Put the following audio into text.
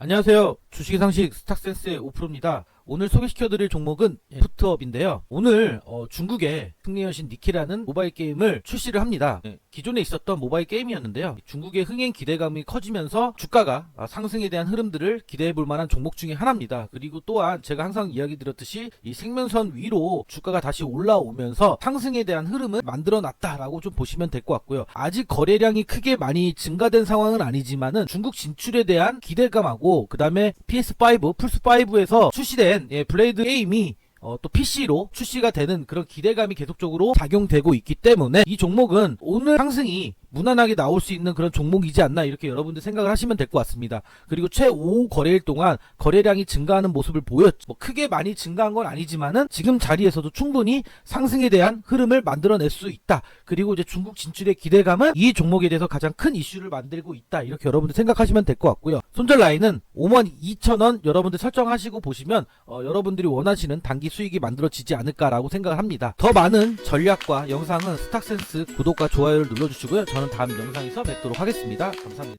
안녕하세요. 주식의 상식 스탁센스의 오프로입니다. 오늘 소개시켜드릴 종목은 예, 푸트업인데요. 오늘 어, 중국의 승리 여신 니키라는 모바일 게임을 출시를 합니다. 예, 기존에 있었던 모바일 게임이었는데요. 중국의 흥행 기대감이 커지면서 주가가 아, 상승에 대한 흐름들을 기대해 볼 만한 종목 중에 하나입니다. 그리고 또한 제가 항상 이야기 드렸듯이 이 생명선 위로 주가가 다시 올라오면서 상승에 대한 흐름을 만들어 놨다라고 좀 보시면 될 것 같고요. 아직 거래량이 크게 많이 증가된 상황은 아니지만은 중국 진출에 대한 기대감하고 그 다음에 PS5, 플스5에서 출시된 예, 블레이드 게임이 어, 또 PC로 출시가 되는 그런 기대감이 계속적으로 작용되고 있기 때문에 이 종목은 오늘 상승이 무난하게 나올 수 있는 그런 종목이지 않나 이렇게 여러분들 생각을 하시면 될 것 같습니다. 그리고 최5 거래일 동안 거래량이 증가하는 모습을 보였죠. 뭐 크게 많이 증가한 건 아니지만은 지금 자리에서도 충분히 상승에 대한 흐름을 만들어낼 수 있다. 그리고 이제 중국 진출의 기대감은 이 종목에 대해서 가장 큰 이슈를 만들고 있다. 이렇게 여러분들 생각하시면 될 것 같고요. 손절 라인은 52,000원 여러분들 설정하시고 보시면 어, 여러분들이 원하시는 단기 수익이 만들어지지 않을까라고 생각을 합니다. 더 많은 전략과 영상은 스탁센스 구독과 좋아요를 눌러주시고요. 저는 다음 영상에서 뵙도록 하겠습니다. 감사합니다.